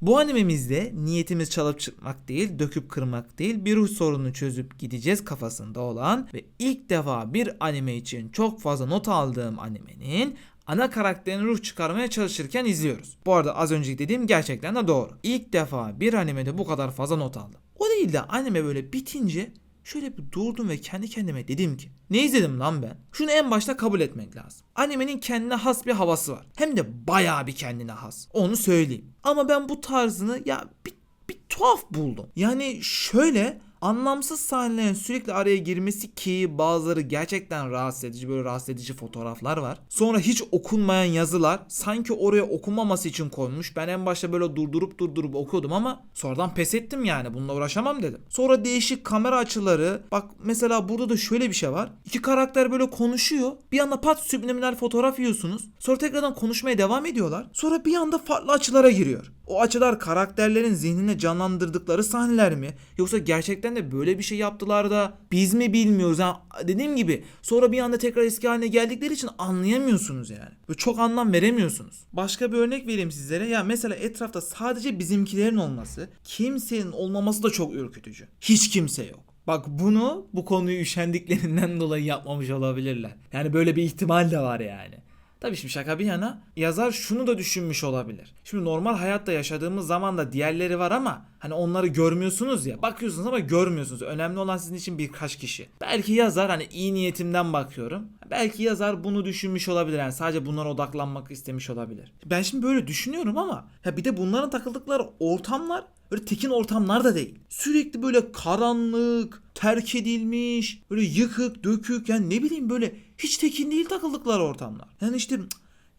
Bu animemizde niyetimiz çalıp çıkmak değil, döküp kırmak değil, bir ruh sorununu çözüp gideceğiz kafasında olan ve ilk defa bir anime için çok fazla not aldığım animenin ana karakterin ruh çıkarmaya çalışırken izliyoruz. Bu arada az önceki dediğim gerçekten de doğru. İlk defa bir animede bu kadar fazla not aldım. O değil de anime böyle bitince şöyle bir durdum ve kendi kendime dedim ki ne izledim lan ben? Şunu en başta kabul etmek lazım. Animenin kendine has bir havası var. Hem de bayağı bir kendine has. Onu söyleyeyim. Ama ben bu tarzını ya bir, bir tuhaf buldum. Yani şöyle anlamsız sahnelerin sürekli araya girmesi ki bazıları gerçekten rahatsız edici böyle rahatsız edici fotoğraflar var. Sonra hiç okunmayan yazılar sanki oraya okunmaması için konmuş. Ben en başta böyle durdurup durdurup okuyordum ama sonradan pes ettim yani bununla uğraşamam dedim. Sonra değişik kamera açıları bak mesela burada da şöyle bir şey var. İki karakter böyle konuşuyor. Bir anda pat subliminal fotoğraf yiyorsunuz. Sonra tekrardan konuşmaya devam ediyorlar. Sonra bir anda farklı açılara giriyor. O açılar karakterlerin zihnine canlandırdıkları sahneler mi? Yoksa gerçekten de böyle bir şey yaptılar da biz mi bilmiyoruz? Ha, dediğim gibi sonra bir anda tekrar eski haline geldikleri için anlayamıyorsunuz yani. Ve çok anlam veremiyorsunuz. Başka bir örnek vereyim sizlere. Ya mesela etrafta sadece bizimkilerin olması, kimsenin olmaması da çok ürkütücü. Hiç kimse yok. Bak bunu bu konuyu üşendiklerinden dolayı yapmamış olabilirler. Yani böyle bir ihtimal de var yani. Tabii şimdi şaka bir yana yazar şunu da düşünmüş olabilir. Şimdi normal hayatta yaşadığımız zaman da diğerleri var ama hani onları görmüyorsunuz ya. Bakıyorsunuz ama görmüyorsunuz. Önemli olan sizin için birkaç kişi. Belki yazar hani iyi niyetimden bakıyorum. Belki yazar bunu düşünmüş olabilir. Yani sadece bunlara odaklanmak istemiş olabilir. Ben şimdi böyle düşünüyorum ama ya bir de bunların takıldıkları ortamlar Öyle tekin ortamlar da değil. Sürekli böyle karanlık, terk edilmiş, böyle yıkık, dökük yani ne bileyim böyle hiç tekin değil takıldıkları ortamlar. Yani işte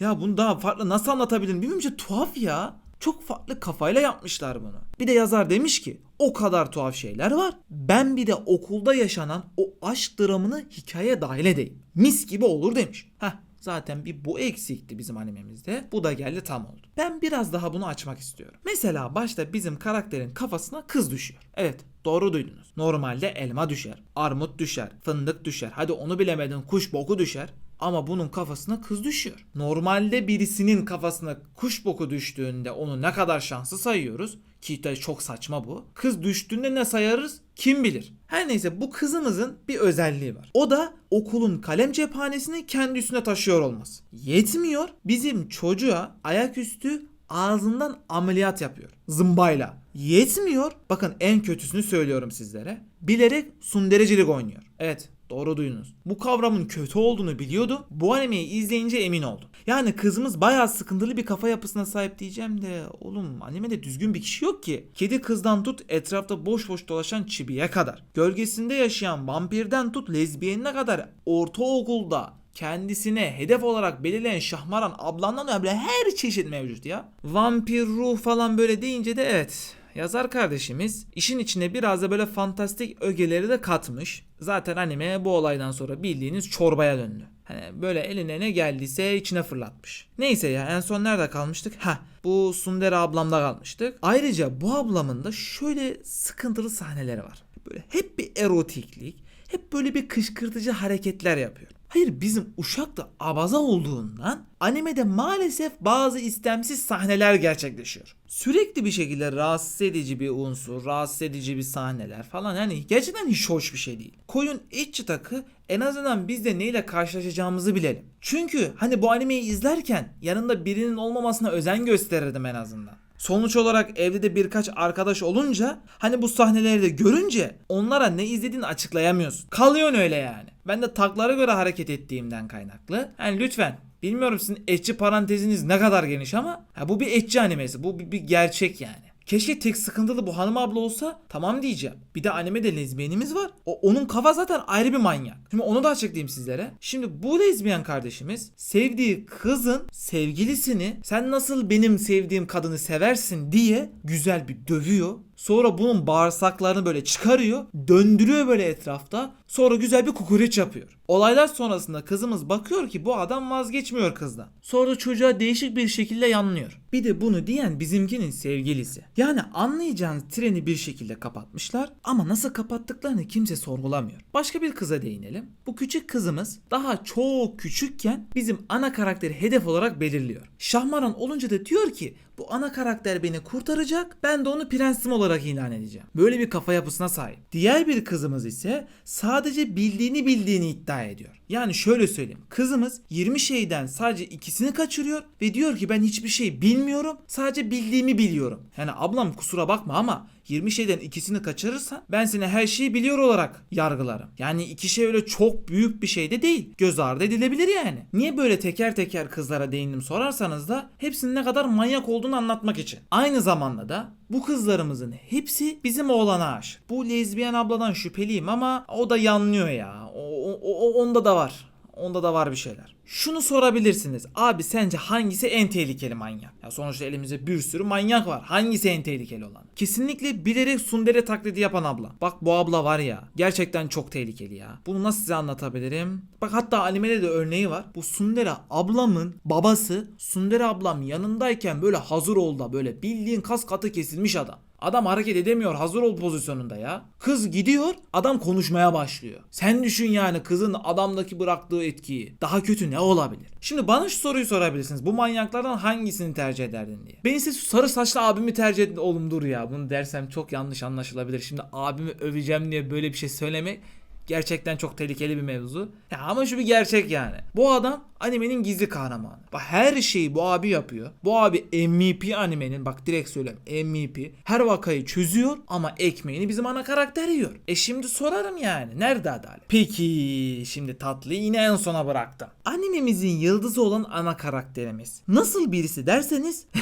ya bunu daha farklı nasıl anlatabilirim bilmiyorum işte tuhaf ya. Çok farklı kafayla yapmışlar bunu. Bir de yazar demiş ki o kadar tuhaf şeyler var. Ben bir de okulda yaşanan o aşk dramını hikayeye dahil edeyim. Mis gibi olur demiş. Heh Zaten bir bu eksikti bizim animemizde. Bu da geldi tam oldu. Ben biraz daha bunu açmak istiyorum. Mesela başta bizim karakterin kafasına kız düşüyor. Evet doğru duydunuz. Normalde elma düşer, armut düşer, fındık düşer. Hadi onu bilemedin kuş boku düşer. Ama bunun kafasına kız düşüyor. Normalde birisinin kafasına kuş boku düştüğünde onu ne kadar şanslı sayıyoruz ki de çok saçma bu. Kız düştüğünde ne sayarız? Kim bilir. Her neyse bu kızımızın bir özelliği var. O da okulun kalem cephanesini kendi üstüne taşıyor olması. Yetmiyor. Bizim çocuğa ayaküstü ağzından ameliyat yapıyor. Zımbayla. Yetmiyor. Bakın en kötüsünü söylüyorum sizlere. Bilerek sunderecilik oynuyor. Evet Doğru duydunuz. Bu kavramın kötü olduğunu biliyordu. Bu animeyi izleyince emin oldum. Yani kızımız bayağı sıkıntılı bir kafa yapısına sahip diyeceğim de oğlum animede düzgün bir kişi yok ki. Kedi kızdan tut etrafta boş boş dolaşan çibiye kadar. Gölgesinde yaşayan vampirden tut lezbiyenine kadar ortaokulda kendisine hedef olarak belirleyen şahmaran ablandan öyle her çeşit mevcut ya. Vampir ruh falan böyle deyince de evet yazar kardeşimiz işin içine biraz da böyle fantastik ögeleri de katmış. Zaten anime bu olaydan sonra bildiğiniz çorbaya döndü. Hani böyle eline ne geldiyse içine fırlatmış. Neyse ya en son nerede kalmıştık? Ha bu Sundere ablamda kalmıştık. Ayrıca bu ablamın da şöyle sıkıntılı sahneleri var. Böyle hep bir erotiklik, hep böyle bir kışkırtıcı hareketler yapıyor. Hayır bizim Uşak da abaza olduğundan animede maalesef bazı istemsiz sahneler gerçekleşiyor. Sürekli bir şekilde rahatsız edici bir unsur, rahatsız edici bir sahneler falan yani gerçekten hiç hoş bir şey değil. Koyun iç çıtakı en azından biz de neyle karşılaşacağımızı bilelim. Çünkü hani bu animeyi izlerken yanında birinin olmamasına özen gösterirdim en azından. Sonuç olarak evde de birkaç arkadaş olunca hani bu sahneleri de görünce onlara ne izlediğini açıklayamıyorsun. Kalıyorsun öyle yani. Ben de taklara göre hareket ettiğimden kaynaklı. Yani lütfen bilmiyorum sizin etçi paranteziniz ne kadar geniş ama ha bu bir etçi animesi. Bu bir, bir gerçek yani. Keşke tek sıkıntılı bu hanım abla olsa tamam diyeceğim. Bir de animede lezbiyenimiz var. O, onun kafa zaten ayrı bir manyak. Şimdi onu da açıklayayım sizlere. Şimdi bu lezbiyen kardeşimiz sevdiği kızın sevgilisini sen nasıl benim sevdiğim kadını seversin diye güzel bir dövüyor. Sonra bunun bağırsaklarını böyle çıkarıyor. Döndürüyor böyle etrafta. Sonra güzel bir kukureç yapıyor. Olaylar sonrasında kızımız bakıyor ki bu adam vazgeçmiyor kızdan. Sonra çocuğa değişik bir şekilde yanlıyor. Bir de bunu diyen bizimkinin sevgilisi. Yani anlayacağınız treni bir şekilde kapatmışlar ama nasıl kapattıklarını kimse sorgulamıyor. Başka bir kıza değinelim. Bu küçük kızımız daha çok küçükken bizim ana karakteri hedef olarak belirliyor. Şahmaran olunca da diyor ki bu ana karakter beni kurtaracak ben de onu prensim olarak ilan edeceğim. Böyle bir kafa yapısına sahip. Diğer bir kızımız ise sadece bildiğini bildiğini iddia ediyor. Yani şöyle söyleyeyim. Kızımız 20 şeyden sadece ikisini kaçırıyor ve diyor ki ben hiçbir şey bilmiyorum. Sadece bildiğimi biliyorum. Yani ablam kusura bakma ama 20 şeyden ikisini kaçırırsan ben seni her şeyi biliyor olarak yargılarım. Yani iki şey öyle çok büyük bir şey de değil. Göz ardı edilebilir yani. Niye böyle teker teker kızlara değindim sorarsanız da hepsinin ne kadar manyak olduğunu anlatmak için. Aynı zamanda da bu kızlarımızın hepsi bizim oğlana aşık. Bu lezbiyen abladan şüpheliyim ama o da yanlıyor ya. O, o- o- onda da var. Onda da var bir şeyler. Şunu sorabilirsiniz. Abi sence hangisi en tehlikeli manyak? Ya sonuçta elimizde bir sürü manyak var. Hangisi en tehlikeli olan? Kesinlikle bilerek Sundere taklidi yapan abla. Bak bu abla var ya. Gerçekten çok tehlikeli ya. Bunu nasıl size anlatabilirim? Bak hatta animede de örneği var. Bu Sundere ablamın babası Sundere ablam yanındayken böyle hazır ol da böyle bildiğin kas katı kesilmiş adam. Adam hareket edemiyor hazır ol pozisyonunda ya. Kız gidiyor adam konuşmaya başlıyor. Sen düşün yani kızın adamdaki bıraktığı etkiyi. Daha kötü ne olabilir? Şimdi bana şu soruyu sorabilirsiniz. Bu manyaklardan hangisini tercih ederdin diye. Ben ise sarı saçlı abimi tercih edin. Oğlum dur ya bunu dersem çok yanlış anlaşılabilir. Şimdi abimi öveceğim diye böyle bir şey söylemek Gerçekten çok tehlikeli bir mevzu. Ya ama şu bir gerçek yani. Bu adam animenin gizli kahramanı. Bak her şeyi bu abi yapıyor. Bu abi MVP animenin bak direkt söylüyorum MVP. Her vakayı çözüyor ama ekmeğini bizim ana karakter yiyor. E şimdi sorarım yani. Nerede adalet? Peki şimdi tatlıyı yine en sona bıraktım. Animemizin yıldızı olan ana karakterimiz. Nasıl birisi derseniz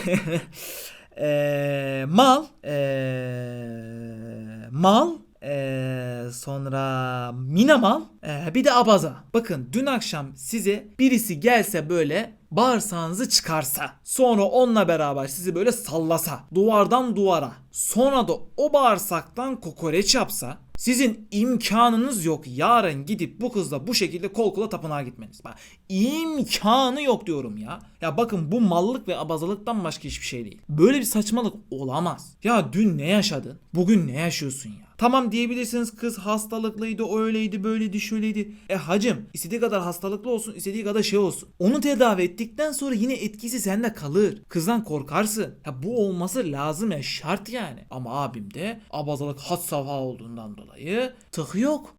Eee mal eee mal eee, sonra minamal eee, bir de abaza. Bakın dün akşam size birisi gelse böyle bağırsağınızı çıkarsa sonra onunla beraber sizi böyle sallasa duvardan duvara sonra da o bağırsaktan kokoreç yapsa sizin imkanınız yok yarın gidip bu kızla bu şekilde kol kola tapınağa gitmeniz. Bak imkanı yok diyorum ya. Ya bakın bu mallık ve abazalıktan başka hiçbir şey değil. Böyle bir saçmalık olamaz. Ya dün ne yaşadın? Bugün ne yaşıyorsun ya? Tamam diyebilirsiniz kız hastalıklıydı, öyleydi, böyleydi, şöyleydi. E hacım istediği kadar hastalıklı olsun, istediği kadar şey olsun. Onu tedavi ettikten sonra yine etkisi sende kalır. Kızdan korkarsın. Ya bu olması lazım ya şart yani. Ama abim de abazalık had safha olduğundan dolayı tık yok.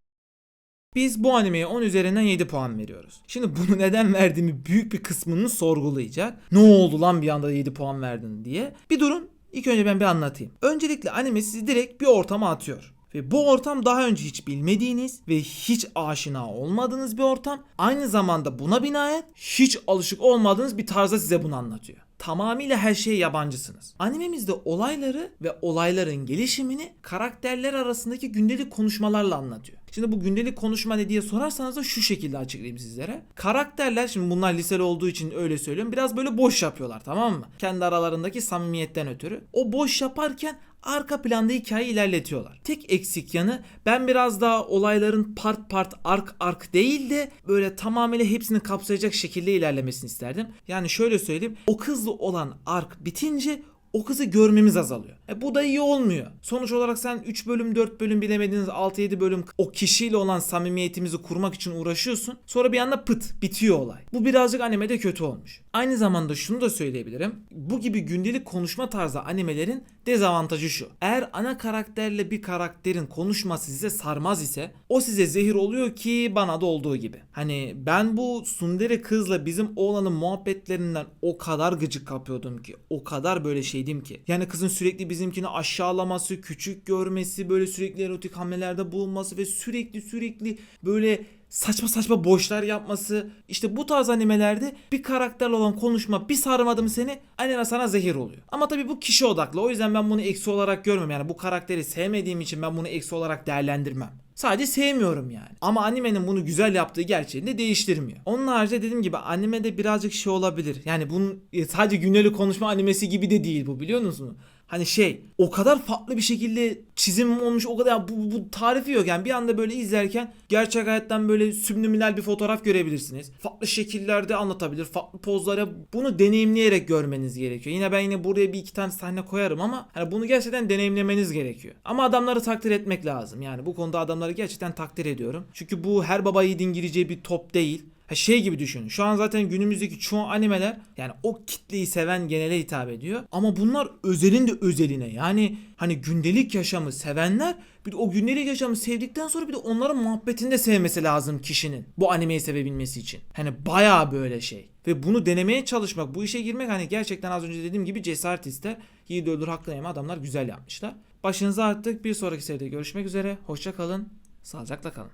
Biz bu animeye 10 üzerinden 7 puan veriyoruz. Şimdi bunu neden verdiğimi büyük bir kısmını sorgulayacak. Ne oldu lan bir anda 7 puan verdin diye. Bir durun. İlk önce ben bir anlatayım. Öncelikle anime sizi direkt bir ortama atıyor. Ve bu ortam daha önce hiç bilmediğiniz ve hiç aşina olmadığınız bir ortam. Aynı zamanda buna binaen hiç alışık olmadığınız bir tarzda size bunu anlatıyor. Tamamıyla her şeye yabancısınız. Animemizde olayları ve olayların gelişimini karakterler arasındaki gündelik konuşmalarla anlatıyor. Şimdi bu gündelik konuşma ne diye sorarsanız da şu şekilde açıklayayım sizlere. Karakterler şimdi bunlar liseli olduğu için öyle söylüyorum. Biraz böyle boş yapıyorlar tamam mı? Kendi aralarındaki samimiyetten ötürü. O boş yaparken arka planda hikayeyi ilerletiyorlar. Tek eksik yanı ben biraz daha olayların part part ark ark değil de böyle tamamıyla hepsini kapsayacak şekilde ilerlemesini isterdim. Yani şöyle söyleyeyim o kızla olan ark bitince o kızı görmemiz azalıyor. E bu da iyi olmuyor. Sonuç olarak sen 3 bölüm 4 bölüm bilemediğiniz 6-7 bölüm o kişiyle olan samimiyetimizi kurmak için uğraşıyorsun. Sonra bir anda pıt bitiyor olay. Bu birazcık animede kötü olmuş. Aynı zamanda şunu da söyleyebilirim. Bu gibi gündelik konuşma tarzı animelerin dezavantajı şu. Eğer ana karakterle bir karakterin konuşması size sarmaz ise o size zehir oluyor ki bana da olduğu gibi. Hani ben bu Sundere kızla bizim oğlanın muhabbetlerinden o kadar gıcık kapıyordum ki. O kadar böyle şeydim ki. Yani kızın sürekli bizimkini aşağılaması, küçük görmesi, böyle sürekli erotik hamlelerde bulunması ve sürekli sürekli böyle saçma saçma boşlar yapması. İşte bu tarz animelerde bir karakterle olan konuşma bir sarmadı mı seni anime sana zehir oluyor. Ama tabii bu kişi odaklı. O yüzden ben bunu eksi olarak görmüyorum. Yani bu karakteri sevmediğim için ben bunu eksi olarak değerlendirmem. Sadece sevmiyorum yani. Ama animenin bunu güzel yaptığı gerçeğini de değiştirmiyor. Onun haricinde dediğim gibi animede birazcık şey olabilir. Yani bunun e, sadece günlük konuşma animesi gibi de değil bu biliyor musunuz? Hani şey o kadar farklı bir şekilde çizim olmuş o kadar bu, bu tarifi yok yani bir anda böyle izlerken gerçek hayattan böyle subliminal bir fotoğraf görebilirsiniz. Farklı şekillerde anlatabilir, farklı pozlara bunu deneyimleyerek görmeniz gerekiyor. Yine ben yine buraya bir iki tane sahne koyarım ama hani bunu gerçekten deneyimlemeniz gerekiyor. Ama adamları takdir etmek lazım. Yani bu konuda adamları gerçekten takdir ediyorum. Çünkü bu her baba yiğidin gireceği bir top değil. Ha şey gibi düşünün. Şu an zaten günümüzdeki çoğu animeler yani o kitleyi seven genele hitap ediyor. Ama bunlar özelin de özeline. Yani hani gündelik yaşamı sevenler bir de o gündelik yaşamı sevdikten sonra bir de onların muhabbetini de sevmesi lazım kişinin. Bu animeyi sevebilmesi için. Hani bayağı böyle şey. Ve bunu denemeye çalışmak, bu işe girmek hani gerçekten az önce dediğim gibi cesaret ister. Yiğit öldür yeme adamlar güzel yapmışlar. Başınıza arttık. Bir sonraki seride görüşmek üzere. Hoşça kalın. Sağlıcakla kalın.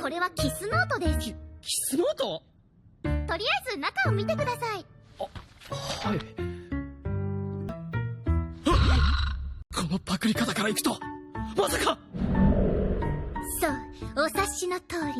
これはキスノートです。キスノート？とりあえず中を見てください。はい。このパクリ方からいくとまさか！そうお察しの通り